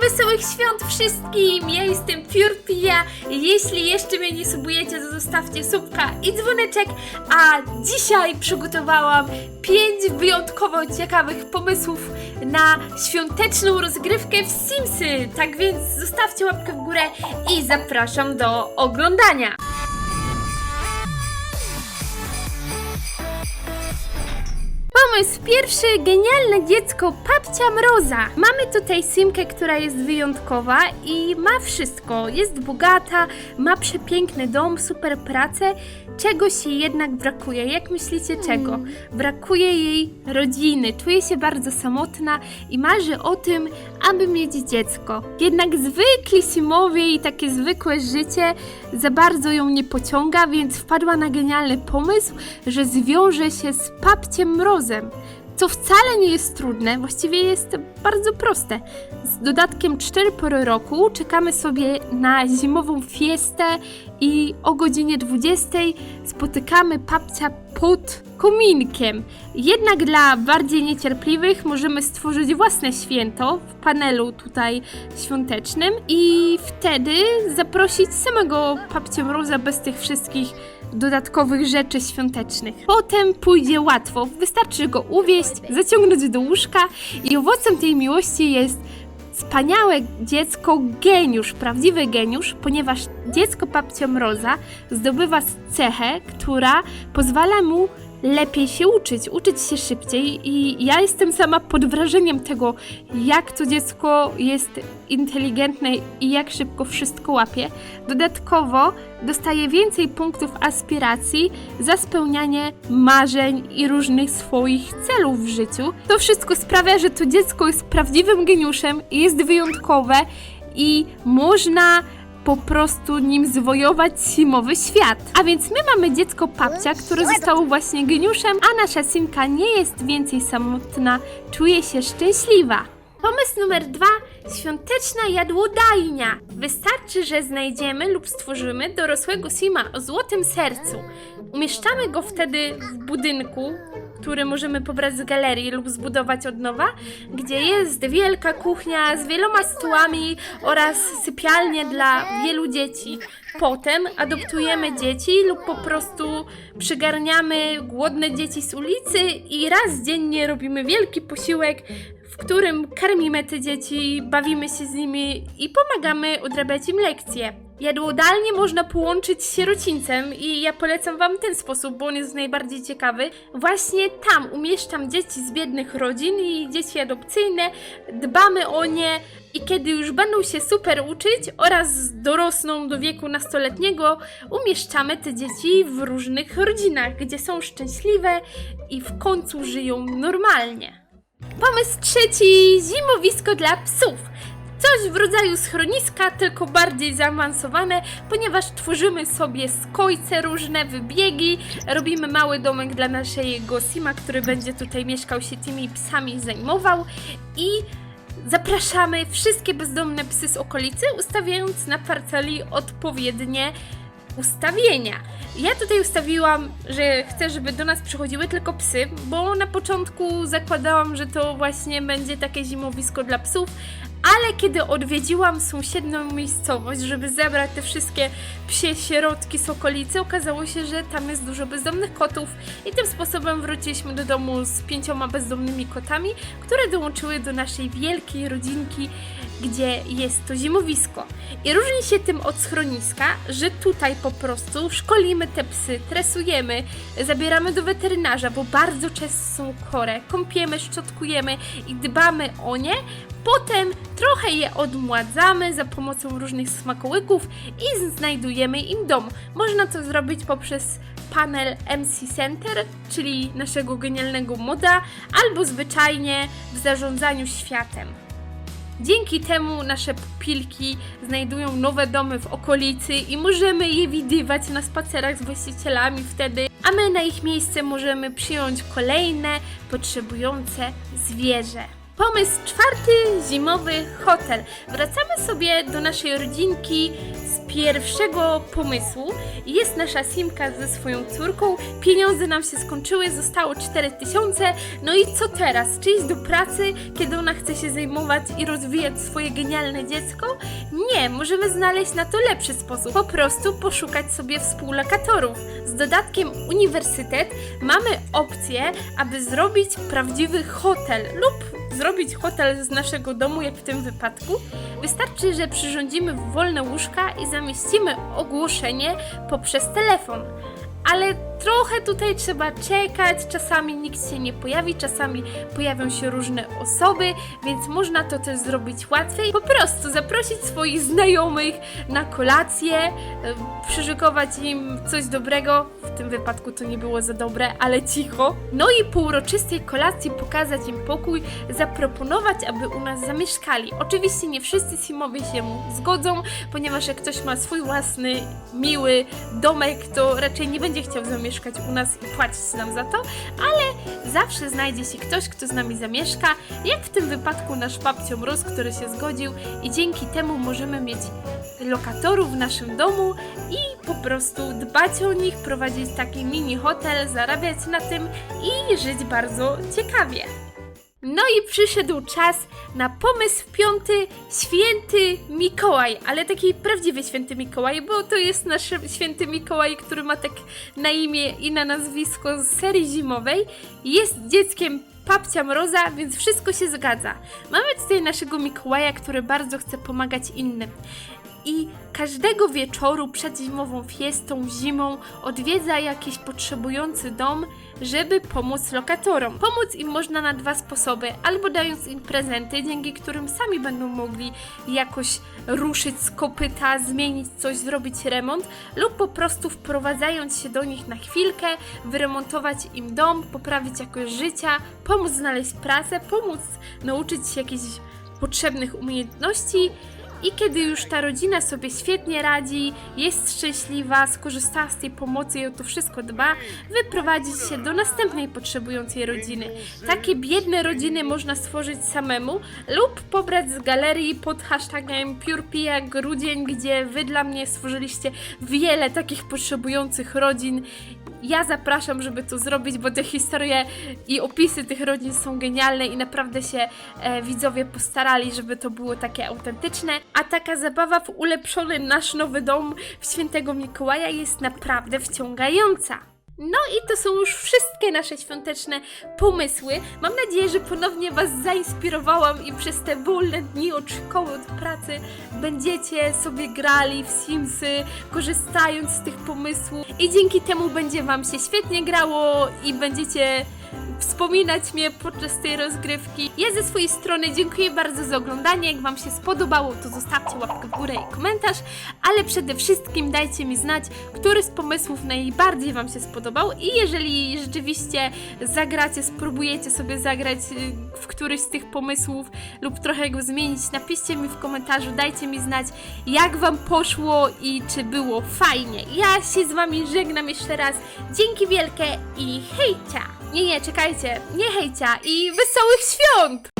Wesołych świąt wszystkim! Ja jestem Piurpia. Jeśli jeszcze mnie nie subujecie, to zostawcie subka i dzwoneczek. A dzisiaj przygotowałam pięć wyjątkowo ciekawych pomysłów na świąteczną rozgrywkę w Simsy. Tak więc zostawcie łapkę w górę i zapraszam do oglądania. Pomysł pierwszy, genialne dziecko Papcia Mroza. Mamy tutaj Simkę, która jest wyjątkowa i ma wszystko. Jest bogata, ma przepiękny dom, super pracę. Czegoś jej jednak brakuje. Jak myślicie czego? Brakuje jej rodziny. Czuje się bardzo samotna i marzy o tym, aby mieć dziecko. Jednak zwykli Simowie i takie zwykłe życie za bardzo ją nie pociąga, więc wpadła na genialny pomysł, że zwiąże się z Papciem Mrozem. Co wcale nie jest trudne, właściwie jest bardzo proste. Z dodatkiem 4 pory roku czekamy sobie na zimową fiestę i o godzinie 20 spotykamy papcia pod kominkiem. Jednak dla bardziej niecierpliwych możemy stworzyć własne święto w panelu tutaj świątecznym i wtedy zaprosić samego papcia Mroza bez tych wszystkich dodatkowych rzeczy świątecznych. Potem pójdzie łatwo. Wystarczy go uwieść, zaciągnąć do łóżka i owocem tej miłości jest wspaniałe dziecko geniusz, prawdziwy geniusz, ponieważ dziecko papcia Mroza zdobywa cechę, która pozwala mu lepiej się uczyć, uczyć się szybciej i ja jestem sama pod wrażeniem tego, jak to dziecko jest inteligentne i jak szybko wszystko łapie. Dodatkowo dostaje więcej punktów aspiracji za spełnianie marzeń i różnych swoich celów w życiu. To wszystko sprawia, że to dziecko jest prawdziwym geniuszem jest wyjątkowe i można po prostu nim zwojować zimowy świat. A więc my mamy dziecko papcia, które zostało właśnie geniuszem, a nasza synka nie jest więcej samotna, czuje się szczęśliwa. Pomysł numer dwa. Świąteczna jadłodajnia. Wystarczy, że znajdziemy lub stworzymy dorosłego Sima o złotym sercu. Umieszczamy go wtedy w budynku, który możemy pobrać z galerii lub zbudować od nowa, gdzie jest wielka kuchnia z wieloma stołami oraz sypialnie dla wielu dzieci. Potem adoptujemy dzieci lub po prostu przygarniamy głodne dzieci z ulicy i raz dziennie robimy wielki posiłek, w którym karmimy te dzieci, bawimy się z nimi i pomagamy odrabiać im lekcje. Jadłodalnie można połączyć z sierocińcem i ja polecam wam ten sposób, bo on jest najbardziej ciekawy. Właśnie tam umieszczam dzieci z biednych rodzin i dzieci adopcyjne, dbamy o nie i kiedy już będą się super uczyć oraz dorosną do wieku nastoletniego, umieszczamy te dzieci w różnych rodzinach, gdzie są szczęśliwe i w końcu żyją normalnie. Pomysł trzeci: zimowisko dla psów. Coś w rodzaju schroniska, tylko bardziej zaawansowane, ponieważ tworzymy sobie skojce, różne wybiegi, robimy mały domek dla naszego Sima, który będzie tutaj mieszkał się tymi psami zajmował i zapraszamy wszystkie bezdomne psy z okolicy, ustawiając na parceli odpowiednie ustawienia. Ja tutaj ustawiłam, że chcę, żeby do nas przychodziły tylko psy, bo na początku zakładałam, że to właśnie będzie takie zimowisko dla psów, ale kiedy odwiedziłam sąsiednią miejscowość, żeby zebrać te wszystkie psie środki z okolicy, okazało się, że tam jest dużo bezdomnych kotów i tym sposobem wróciliśmy do domu z pięcioma bezdomnymi kotami, które dołączyły do naszej wielkiej rodzinki, gdzie jest to zimowisko. I różni się tym od schroniska, że tutaj po prostu szkolimy te psy, tresujemy, zabieramy do weterynarza, bo bardzo często są chore, kąpiemy, szczotkujemy i dbamy o nie, Potem trochę je odmładzamy za pomocą różnych smakołyków i znajdujemy im dom. Można to zrobić poprzez panel MC Center, czyli naszego genialnego moda, albo zwyczajnie w zarządzaniu światem. Dzięki temu nasze pupilki znajdują nowe domy w okolicy i możemy je widywać na spacerach z właścicielami wtedy, a my na ich miejsce możemy przyjąć kolejne potrzebujące zwierzę. Pomysł czwarty, zimowy hotel. Wracamy sobie do naszej rodzinki z pierwszego pomysłu. Jest nasza Simka ze swoją córką, pieniądze nam się skończyły, zostało 4000, no i co teraz? Czy iść do pracy, kiedy ona chce się zajmować i rozwijać swoje genialne dziecko? Nie, możemy znaleźć na to lepszy sposób. Po prostu poszukać sobie współlokatorów. Z dodatkiem uniwersytet mamy opcję, aby zrobić prawdziwy hotel lub zrobić hotel z naszego domu, jak w tym wypadku. Wystarczy, że przyrządzimy wolne łóżka i zamieścimy ogłoszenie poprzez telefon. Ale trochę tutaj trzeba czekać, czasami nikt się nie pojawi, czasami pojawią się różne osoby, więc można to też zrobić łatwiej. Po prostu zaprosić swoich znajomych na kolację, e, przyszykować im coś dobrego. W tym wypadku to nie było za dobre, ale cicho. No i po uroczystej kolacji pokazać im pokój, zaproponować, aby u nas zamieszkali. Oczywiście nie wszyscy Simowie się zgodzą, ponieważ jak ktoś ma swój własny, miły domek, to raczej nie będzie chciał zamieszkać u nas i płacić nam za to, ale zawsze znajdzie się ktoś, kto z nami zamieszka, jak w tym wypadku nasz babcio Mróz, który się zgodził i dzięki temu możemy mieć lokatorów w naszym domu i po prostu dbać o nich, prowadzić taki mini hotel, zarabiać na tym i żyć bardzo ciekawie. No i przyszedł czas na pomysł piąty, święty Mikołaj, ale taki prawdziwy święty Mikołaj, bo to jest nasz święty Mikołaj, który ma tak na imię i na nazwisko z serii zimowej. Jest dzieckiem Papcia Mroza, więc wszystko się zgadza. Mamy tutaj naszego Mikołaja, który bardzo chce pomagać innym. I każdego wieczoru przed zimową fiestą, zimą odwiedza jakiś potrzebujący dom, żeby pomóc lokatorom. Pomóc im można na dwa sposoby: albo dając im prezenty, dzięki którym sami będą mogli jakoś ruszyć z kopyta, zmienić coś, zrobić remont, lub po prostu wprowadzając się do nich na chwilkę, wyremontować im dom, poprawić jakość życia, pomóc znaleźć pracę, pomóc nauczyć się jakichś potrzebnych umiejętności. I kiedy już ta rodzina sobie świetnie radzi, jest szczęśliwa, skorzystała z tej pomocy i o to wszystko dba, wyprowadzić się do następnej potrzebującej rodziny. Takie biedne rodziny można stworzyć samemu lub pobrać z galerii pod hashtagiem PurePia Grudzień, gdzie wy dla mnie stworzyliście wiele takich potrzebujących rodzin. Ja zapraszam, żeby to zrobić, bo te historie i opisy tych rodzin są genialne i naprawdę się e, widzowie postarali, żeby to było takie autentyczne. A taka zabawa w ulepszony nasz nowy dom w świętego Mikołaja jest naprawdę wciągająca. No i to są już wszystkie nasze świąteczne pomysły. Mam nadzieję, że ponownie Was zainspirowałam i przez te wolne dni od szkoły, od pracy będziecie sobie grali w Simsy, korzystając z tych pomysłów i dzięki temu będzie Wam się świetnie grało i będziecie wspominać mnie podczas tej rozgrywki. Ja ze swojej strony dziękuję bardzo za oglądanie. Jak Wam się spodobało, to zostawcie łapkę w górę i komentarz, ale przede wszystkim dajcie mi znać, który z pomysłów najbardziej Wam się spodobał i jeżeli rzeczywiście zagracie, spróbujecie sobie zagrać y, w któryś z tych pomysłów lub trochę go zmienić, napiszcie mi w komentarzu, dajcie mi znać, jak Wam poszło i czy było fajnie. Ja się z Wami żegnam jeszcze raz. Dzięki wielkie i hejcia! Nie, nie, czekajcie, nie hejcia i wesołych świąt!